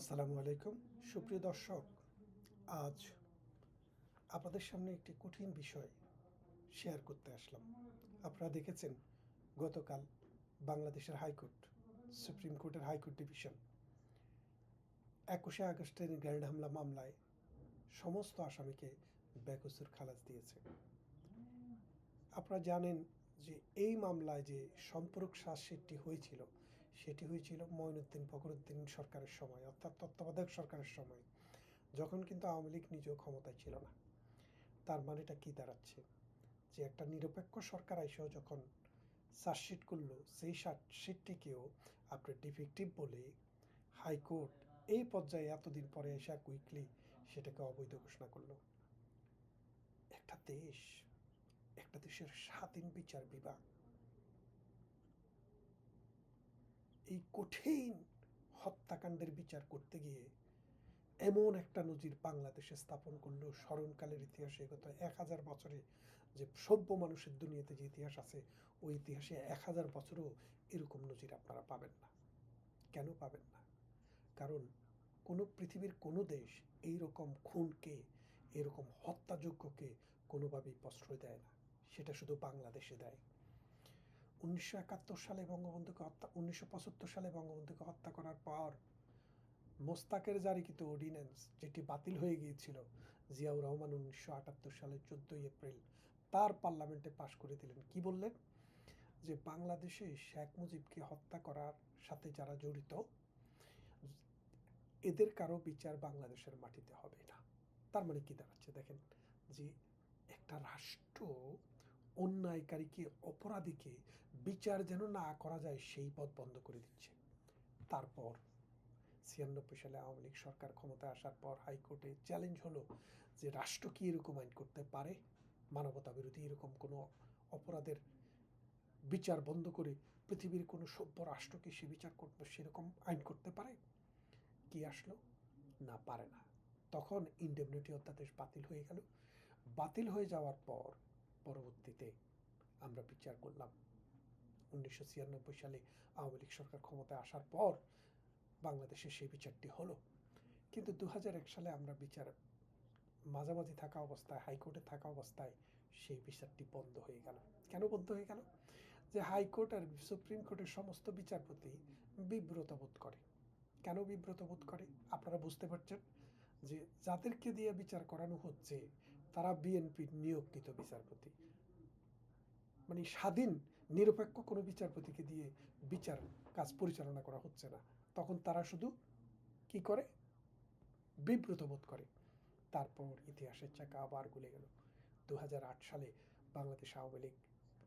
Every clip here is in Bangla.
আসসালামু আলাইকুম। সুপ্রিয় দর্শক, আজ আপনাদের সামনে একটি কঠিন বিষয় শেয়ার করতে আসলাম। আপনারা দেখেছেন গতকাল বাংলাদেশের হাইকোর্ট, সুপ্রিম কোর্টের হাইকোর্ট ডিভিশন একুশে আগস্টের গ্র্যান্ড হামলা মামলায় সমস্ত আসামিকে বেকসুর খালাস দিয়েছে। আপনারা জানেন যে এই মামলায় যে সম্পর্ক শ্বাসটি হয়েছিল সেটি হয়েছিল মঈনুদ্দিন ফখরুদ্দিন সরকারের সময়, অর্থাৎ তত্ত্বাবধায়ক সরকারের সময়, যখন কিন্তু আওয়ামী লীগ নিজেও ক্ষমতায় ছিল না। তার মানেটা কি দাঁড়াচ্ছে? যে একটা নিরপেক্ষ সরকার এসেও যখন চার্জশিট করল, সেই চার্জশিটটিকেও আপনার ডিফেক্টিভ বলে হাইকোর্ট এই পর্যায়ে এতদিন পরে এসে কুইকলি সেটাকে অবৈধ ঘোষণা করল। একটা দেশ, একটা দেশের স্বাধীন বিচার বিভাগ এই কঠিন হত্যাকাণ্ডের বিচার করতে গিয়ে এমন একটা নজির বাংলাদেশে স্থাপন করল স্মরণকালের ইতিহাসে। গত এক হাজার বছরে যে সভ্য মানুষের দুনিয়াতে যে ইতিহাস আছে, ওই ইতিহাসে এক হাজার বছরও এরকম নজির আপনারা পাবেন না। কেন পাবেন না? কারণ কোনো পৃথিবীর কোনো দেশ এই রকম খুনকে, এরকম হত্যাযোগ্যকে কোনোভাবেই প্রশ্রয় দেয় না। সেটা শুধু বাংলাদেশে দেয়। উনিশশো একাত্তর সালে বঙ্গবন্ধুকে হত্যা, উনিশশো পঁচাত্তর সালে বঙ্গবন্ধুকে হত্যা করার পর মোস্তাকের জারিকৃত অর্ডিন্যান্স, যেটি বাতিল হয়ে গিয়েছিল জিয়াউর রহমান উনিশশো আটাত্তর সালের চোদ্দোই এপ্রিল। তার পার্লামেন্টে পাশ করে দিলেন। কি বললেন? যে বাংলাদেশে শেখ মুজিবকে হত্যা করার সাথে যারা জড়িত, এদের কারও বিচার বাংলাদেশের মাটিতে হবে না। তার মানে কি দাঁড়াচ্ছে? দেখেন যে একটা রাষ্ট্র অন্যায়কারীকে অপরাধীকে বিচার যেন না করা যায়, সেই পথ বন্ধ করে দিচ্ছে। তারপর ছিয়ানব্বই সালে আওয়ামী লীগ সরকার ক্ষমতায় আসার পর হাইকোর্টে চ্যালেঞ্জ হলো যে রাষ্ট্র কি এরকম আইন করতে পারে? মানবতা বিরোধী এরকম কোনো অপরাধের বিচার বন্ধ করে পৃথিবীর কোনো সভ্য রাষ্ট্রকে সে বিচার করতে, সেরকম আইন করতে পারে? কি আসলো? না, পারে না। তখন ইন্ডেমনিটি অধ্যাদেশ বাতিল হয়ে গেল। বাতিল হয়ে যাওয়ার পর পরবর্তীতে আমরা বিচার করলাম। উনিশশো ছিয়ানব্বই সালে আওয়ামী লীগ সরকার ক্ষমতায় আসার পর বাংলাদেশে সেই বিচারটি হলো। কিন্তু দু সালে আমরা বিচার, মাঝামাঝি থাকা অবস্থায়, হাইকোর্টে থাকা অবস্থায় সেই বিচারটি বন্ধ হয়ে গেল। কেন বন্ধ হয়ে গেল? যে হাইকোর্ট আর সুপ্রিম কোর্টের সমস্ত বিচারপতি বিব্রত বোধ করে। কেন বিব্রত বোধ করে? আপনারা বুঝতে পারছেন যে যাদেরকে দিয়ে বিচার করানো হচ্ছে তারা বিএনপির নিয়োগকৃত বিচারপতি। মানে স্বাধীন, নিরপেক্ষ কোনো বিচারপতিকে দিয়ে বিচার কাজ পরিচালনা করা হচ্ছে না। তখন তারা শুধু কি করে? বিব্রত বোধ করে। তারপর ইতিহাসের চাকা আবার গুলে গেল। দুহাজার আট সালে বাংলাদেশ আওয়ামী লীগ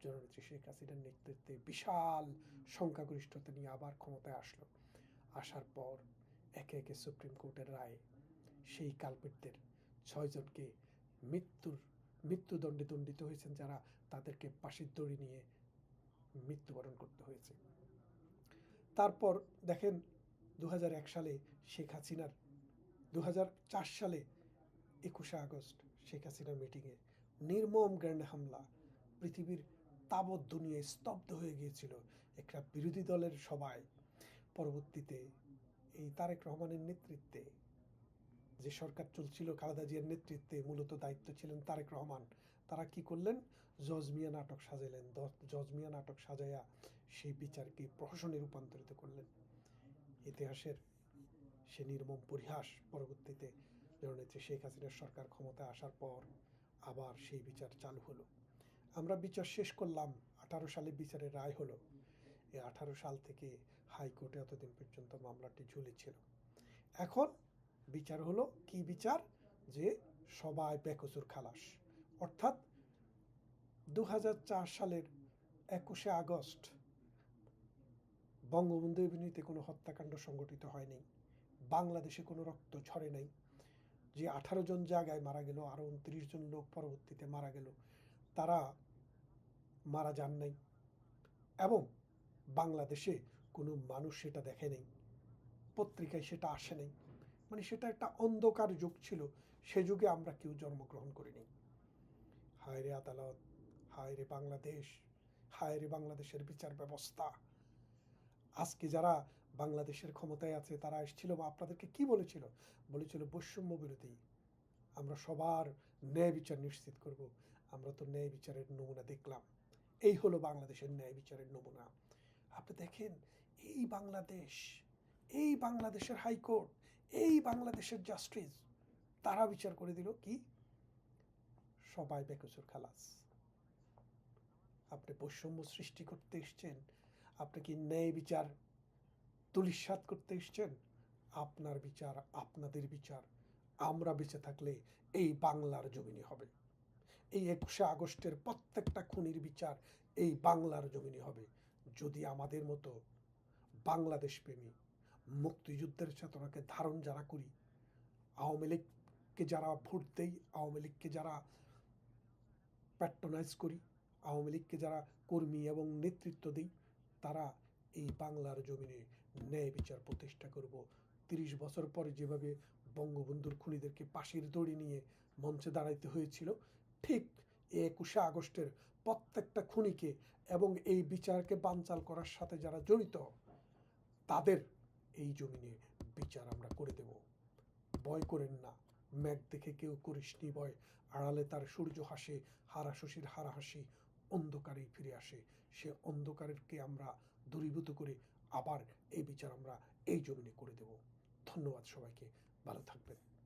জননেত্রী শেখ হাসিনার নেতৃত্বে বিশাল সংখ্যাগরিষ্ঠতা নিয়ে আবার ক্ষমতায় আসলো। আসার পর একে একে সুপ্রিম কোর্টের রায়ে সেই কালপিটদের ছয়জনকে মৃত্যুর মৃত্যুদণ্ডে দণ্ডিত হয়েছেন যারা তাদেরকে পাশির দড়ি নিয়ে মৃত্যুবরণ করতে হয়েছে। তারপর দেখেন দুহাজার এক সালে শেখ হাসিনার দু সালে একুশে আগস্ট শেখ হাসিনার মিটিংয়ে নির্মম গ্র্যান্ড হামলা, পৃথিবীর তাবৎ দুনিয়ায় স্তব্ধ হয়ে গিয়েছিল একটা বিরোধী দলের সবাই পরবর্তীতে এই তারেক রহমানের নেতৃত্বে যে সরকার চলছিল খালেদা জিয়ার নেতৃত্বে মূলত দায়িত্ব ছিলেন তারেক রহমান। তারা কি করলেন? জজমিয়া নাটক সাজাইলেন। জজমিয়া নাটক সাজাইয়া সেই বিচারকে প্রহসনে রূপান্তরিত করলেন। ইতিহাসের সে নির্মম পরিহাস পরবর্তীতে জননেত্রী শেখ হাসিনার সরকার ক্ষমতায় আসার পর আবার সেই বিচার চালু হলো। আমরা বিচার শেষ করলাম। আঠারো সালে বিচারের রায় হলো। এই আঠারো সাল থেকে হাইকোর্টে এতদিন পর্যন্ত মামলাটি ঝুলেছিল। এখন বিচার হলো কি বিচার? যে সবাই বেকসুর খালাস। অর্থাৎ দু হাজার চার সালের একুশে আগস্ট বঙ্গবন্ধু এভিনিউতে কোনো হত্যাকাণ্ড সংগঠিত হয়নি। বাংলাদেশে কোনো রক্ত ঝরে নাই। যে আঠারো জন জায়গায় মারা গেল আরও উনত্রিশ জন লোক পরবর্তীতে মারা গেল, তারা মারা যান নাই। এবং বাংলাদেশে কোনো মানুষ সেটা দেখে নেই। পত্রিকায় সেটা আসে নাই। মানে সেটা একটা অন্ধকার যুগ ছিল। সে যুগে আমরা কেউ জন্মগ্রহণ করিনি। হায় রে আদালত, হায় রে বাংলাদেশ, হায় রে বাংলাদেশের বিচার ব্যবস্থা। আজকে যারা বাংলাদেশের ক্ষমতায় আছে, তারা এসেছিল বা আপনাদেরকে কি বলেছিল? বলেছিল, বৈষম্য বিরোধী। আমরা সবার ন্যায় বিচার নিশ্চিত করব। আমরা তো ন্যায় বিচারের নমুনা দেখলাম। এই হলো বাংলাদেশের ন্যায় বিচারের নমুনা। আপনি দেখেন, এই বাংলাদেশ, এই বাংলাদেশের হাইকোর্ট এই বাংলাদেশের জাস্টিস তারা বিচার করে দিল কি? সবাই বেকসুর খালাস। আপনি বৈষম্য সৃষ্টি করতে এসছেন, আপনি কি ন্যায় বিচার তুলিস্বাদ করতে এসছেন? আপনার বিচার আপনাদের বিচার। আমরা বেঁচে থাকলে এই বাংলার জমিনে হবে। এই একুশে আগস্টের প্রত্যেকটা খুনির বিচার এই বাংলার জমিনে হবে। যদি আমাদের মতো বাংলাদেশ প্রেমী মুক্তিযুদ্ধের চেতনাকে ধারণ যারা করি, আওয়ামী লীগকে যারা ভোট দেই, আওয়ামী লীগকে যারা প্যাট্রোনাইজ করি, আওয়ামী লীগকে যারা কর্মী এবং নেতৃত্ব দিই, তারা এই বাংলার জমিনে ন্যায় বিচার প্রতিষ্ঠা করব। তিরিশ বছর পরে যেভাবে বঙ্গবন্ধুর খুনিদেরকে পাশের দড়ি নিয়ে মঞ্চে দাঁড়াইতে হয়েছিল, ঠিক একুশে আগস্টের প্রত্যেকটা খুনিকে এবং এই বিচারকে বানচাল করার সাথে যারা জড়িত, তাদের এই জমিনে বিচার আমরা করে দেব। ভয় করেন না। ম্যাগ দেখে কেউ করিসনি ভয়। আড়ালে তার সূর্য হাসে, হারা শশীর হারা হাসি অন্ধকারেই ফিরে আসে। সে অন্ধকারকে আমরা দূরীভূত করে আবার এই বিচার আমরা এই জমিনে করে দেব। ধন্যবাদ সবাইকে। ভালো থাকবেন।